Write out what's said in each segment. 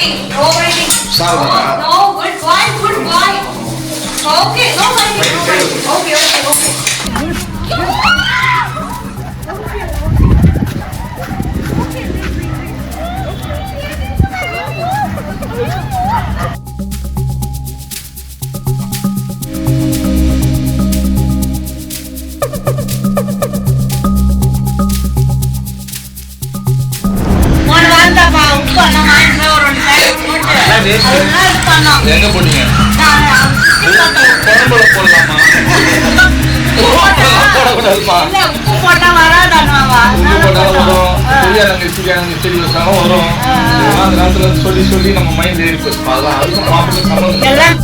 writing. No writing. Sarvata. No, good boy, good. Okay, no writing, no writing. Okay, okay, okay. எங்க போட்டீங்க. குழம்புல போடலாமா. போடக்கூடாதுப்பா இல்ல, உப்பு போட்டா. வரும். ஆ. புளியாரங்க சிக்காரங்க செடி வச்சாலும் வரும். அந்த காலத்துல சொல்லி சொல்லி நம்ம மைண்ட் இருக்கு அதெல்லாம் அதுக்கும் மாப்பிள்ளை சம்மந்தம்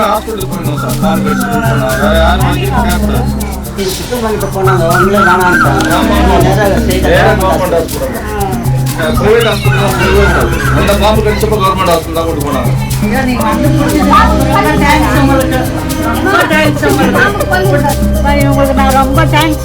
எப்பவுமே ஹாஸ்பிட்டல் போயிடணும் சார். வேற யாரும் போனாங்க அவங்களே பிரைவேட் ஹாஸ்பிட்டல். அந்த பாம்பு கடிச்சப்ப கவர்மெண்ட் ஹாஸ்பிட்டல் தான் போனாங்க. உங்களுக்கு நான் ரொம்ப thanks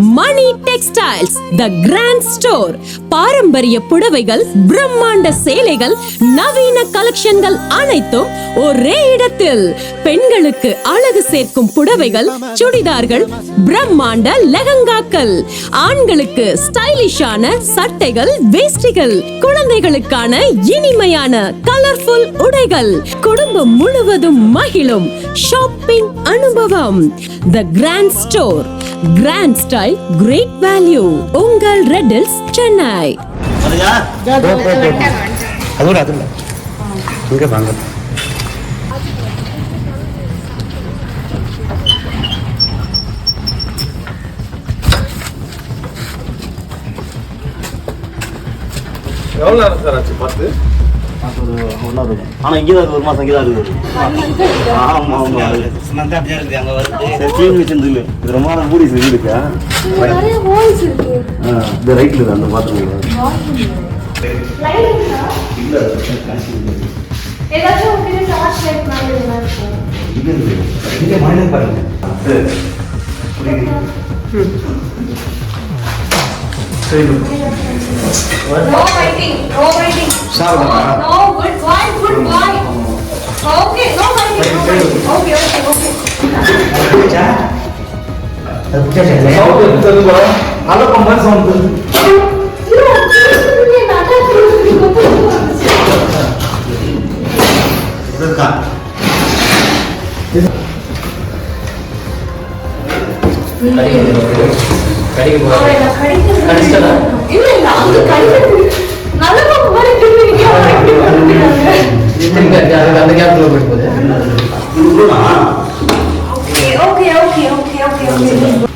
Mani textiles the grand store. பாரம்பரிய புடவைகள் பிரம்மாண்ட சேலைகள் நவீன கலெக்ஷன்கள் அனைத்தும் ஒரே இடத்தில். பெண்களுக்கு அழகு சேர்க்கும் புடவைகள் சுடிதார்கள் பிரம்மாண்ட லெஹங்காக்கள். ஆண்களுக்கு ஸ்டைலிஷான சட்டைகள் வேஷ்டிகள் குழந்தைகளுக்கான இனிமையான கலர்ஃபுல் உடைகள். குடும்பம் முழுவதும் மகிழும் ஷாப்பிங் அனுபவம். The grand store. Grand style great value உங்கள் ரெட்டில்ஸ் சென்னை எவ்வளோ நேரம் சார் ஆச்சு? பார்த்து ஒரு ஒன்றா இருக்கும் ஆனால் இங்கே தான் ஒரு மாதம் இங்கே தான் இருக்குது. ஆமாம் ஆமாம் சரி க்ளீன் வச்சிருந்துல இது ரொம்ப நாள் மூடி இருக்குக்கா ஆ இந்த ரைட்டில் இருக்கு அந்த பாத்ரூம் இருக்கு? மழை பாருங்க சரி. No biting, no biting. சாப்பிடுங்க. No, good boy, good boy. Okay, no biting, no biting. Okay, okay, okay. Sound எடுத்து தருவா நல்ல மாதிரி சவுண்ட் இருக்கா அவரை நான் கடிக்கிறது அந்த கேப்ல போயிட்டு போகுது Okay, okay, okay, okay, okay,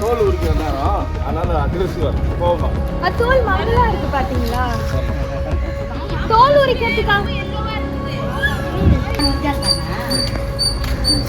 தோல் உரிக்கிற நேரம் அதனால அக்ரெசிவாக இருக்கு கோபமா தோல் மங்களா இருக்கு பாத்தீங்களா தோல் உரிக்கிறதுக்காக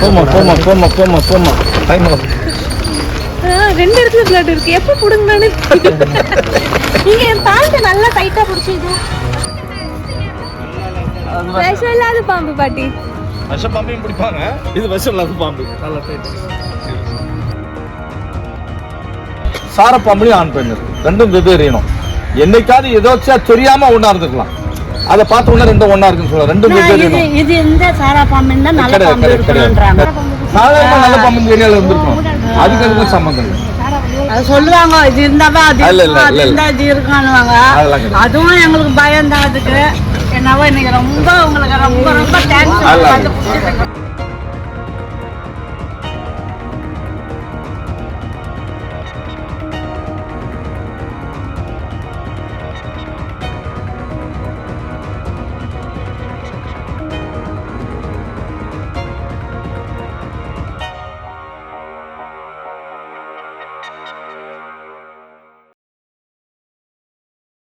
போமா போமா போமா போமா போமா டைம் ரெண்டு இடத்துல பிளட் இருக்கு. எப்ப புடுங்கன்னு நீங்க என் பேண்ட் நல்லா டைட்டா பிடிச்சிது விஷம் இல்லாத பாம்பு பாட்டி. விஷ பாம்பையும் பிடிப்பாங்க. இது விஷம் இல்லாத பாம்பு. நல்லா டைட் சார பாம்புலையும் ஆண் பெண் இருக்கு. ரெண்டும் வெவ்வேறு இனம். என்னைக்காவது ஏதோச்சா தெரியாம ஒண்ணா இருந்துக்கலாம். அதை பார்த்த உடனே ரெண்டும் ஒண்ணா இருக்குன்னு சொல்ல ரெண்டும் இது இந்த சாரா பாம்பு இருந்தா நல்ல பாம்பு இருக்கணும்ன்றாங்க சாதாரண நல்ல பாம்பு ஏரியால இருந்திருக்கும். அதுக்கு அதுக்கும் சம்மந்தம் இல்லை. அது சொல்லுவாங்க இது இருந்தாதான் அது அது. இருந்தா இது கிடையாது. அதுவும் எங்களுக்கு பயம் தான் அதுக்கு. என்னவோ இன்னைக்கு ரொம்ப உங்களுக்கு ரொம்ப ரொம்ப தேங்க்ஸ்